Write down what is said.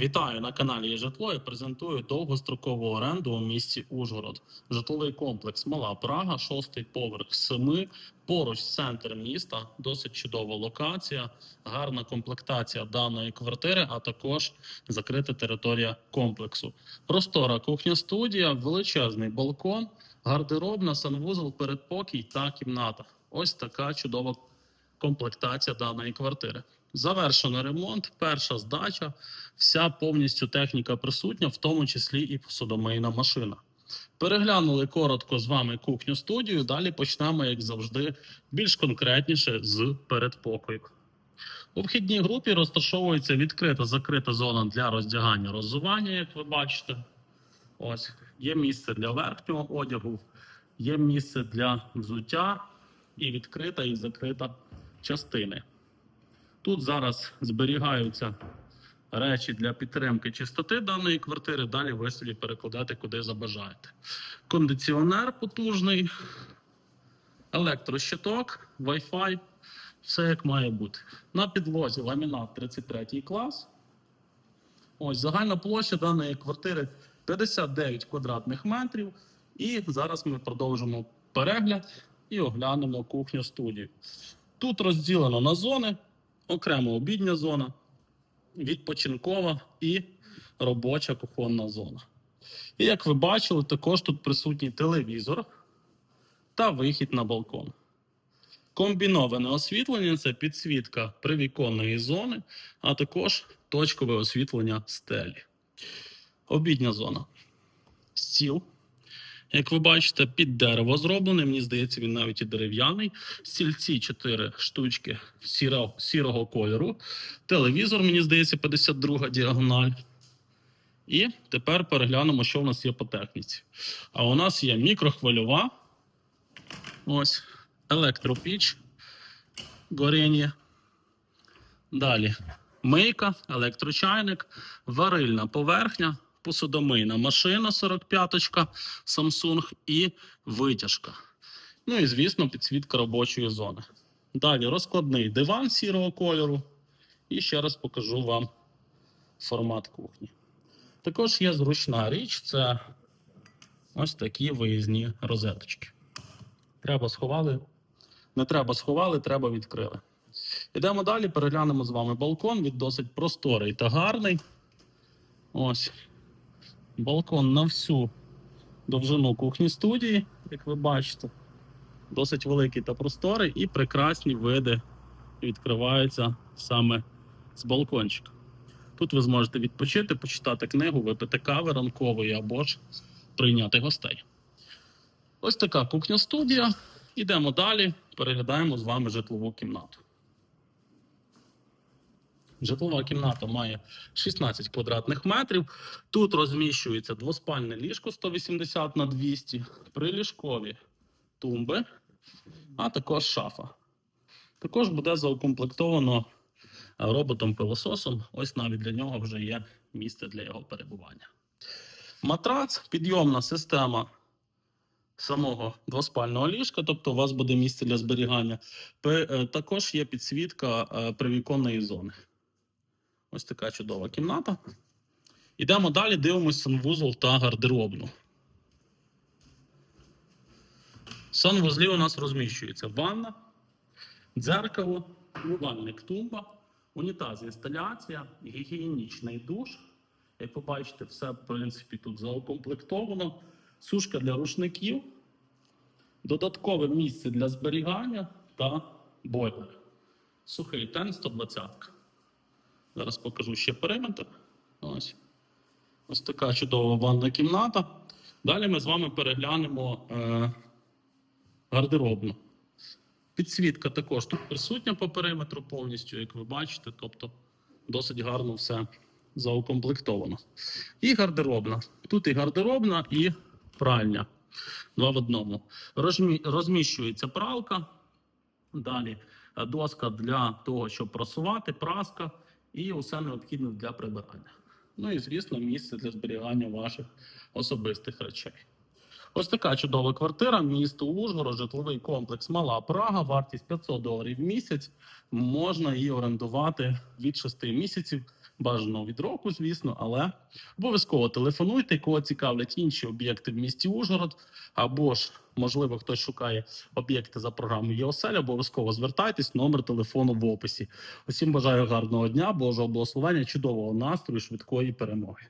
Вітаю на каналі «Є житло і презентую довгострокову оренду у місті Ужгород. Житловий комплекс Мала Прага, шостий поверх семи. Поруч центр міста, досить чудова локація, гарна комплектація даної квартири, а також закрита територія комплексу. Простора кухня-студія, величезний балкон, гардеробна, санвузол, передпокій та кімната. Ось така чудова комплектація даної квартири. Завершено ремонт, перша здача, вся повністю техніка присутня, в тому числі і посудомийна машина. Переглянули коротко з вами кухню студію. Далі почнемо, як завжди, більш конкретніше з передпокою. У вхідній групі розташовується відкрита закрита зона для роздягання роззування, як ви бачите. Ось є місце для верхнього одягу, є місце для взуття і відкрита і закрита частини. Тут зараз зберігаються речі для підтримки чистоти даної квартири. Далі ви собі перекладете куди забажаєте. Кондиціонер потужний, електрощиток, Wi-Fi, все як має бути. На підлозі ламінат 33 клас. Ось загальна площа даної квартири 59 квадратних метрів. І зараз ми продовжимо перегляд і оглянемо кухню студію. Тут розділено на зони, окремо обідня зона, відпочинкова і робоча кухонна зона. І як ви бачили, також тут присутній телевізор та вихід на балкон. Комбіноване освітлення це підсвітка привіконної зони, а також точкове освітлення стелі. Обідня зона. Стіл. Як ви бачите, під дерево зроблений. Мені здається, він навіть і дерев'яний. Стільці 4 штучки сіро, сірого кольору. Телевізор, мені здається, 52 діагональ. І тепер переглянемо, що в нас є по техніці. А у нас є мікрохвильова. Ось електропіч. Горіння. Далі мийка, електрочайник, варильна поверхня, посудомийна машина 45-ка Samsung і витяжка. Ну і, звісно, підсвітка робочої зони. Далі розкладний диван сірого кольору. І ще раз покажу вам формат кухні. Також є зручна річ це ось такі виїзні розеточки. Треба сховали. Не треба сховали, треба відкрили. Ідемо далі, переглянемо з вами балкон. Він досить просторий та гарний. Ось. Балкон на всю довжину кухні студії, як ви бачите. Досить великий та просторий, і прекрасні види відкриваються саме з балкончика. Тут ви зможете відпочити, почитати книгу, випити кави ранкової або ж прийняти гостей. Ось така кухня студія. Ідемо далі, переглядаємо з вами житлову кімнату. Житлова кімната має 16 квадратних метрів. Тут розміщується двоспальне ліжко 180 на 200, приліжкові тумби, а також шафа. Також буде заукомплектовано роботом-пилососом. Ось навіть для нього вже є місце для його перебування. Матрац, підйомна система самого двоспального ліжка, тобто у вас буде місце для зберігання. Е, Також є підсвітка е, привіконної зони. Ось така чудова кімната. Ідемо далі, дивимося санвузол та гардеробну. Санвузлі у нас розміщується ванна, дзеркало, умивальник тумба, унітаз інсталяція, гігієнічний душ. Як ви бачите, все, в принципі, тут заукомплектовано. Сушка для рушників, додаткове місце для зберігання та бойлер. Сухий тен 120. Зараз покажу ще периметр. Ось. Ось така чудова ванна кімната. Далі ми з вами переглянемо е, гардеробну. Підсвітка також тут присутня по периметру повністю, як ви бачите, тобто досить гарно все заукомплектовано. І гардеробна. Тут і гардеробна, і пральня. Два в одному. Розмі... Розміщується пралка. Далі доска для того, щоб прасувати, праска і усе необхідне для прибирання. Ну і, звісно, місце для зберігання ваших особистих речей. Ось така чудова квартира, місто Ужгород, житловий комплекс Мала Прага, вартість 500 доларів в місяць. Можна її орендувати від 6 місяців Бажано від року, звісно, але обов'язково телефонуйте, кого цікавлять інші об'єкти в місті Ужгород, або ж, можливо, хтось шукає об'єкти за програмою ЄОСЕЛь, обов'язково звертайтесь, номер телефону в описі. Усім бажаю гарного дня, Божого благословення, чудового настрою, швидкої перемоги.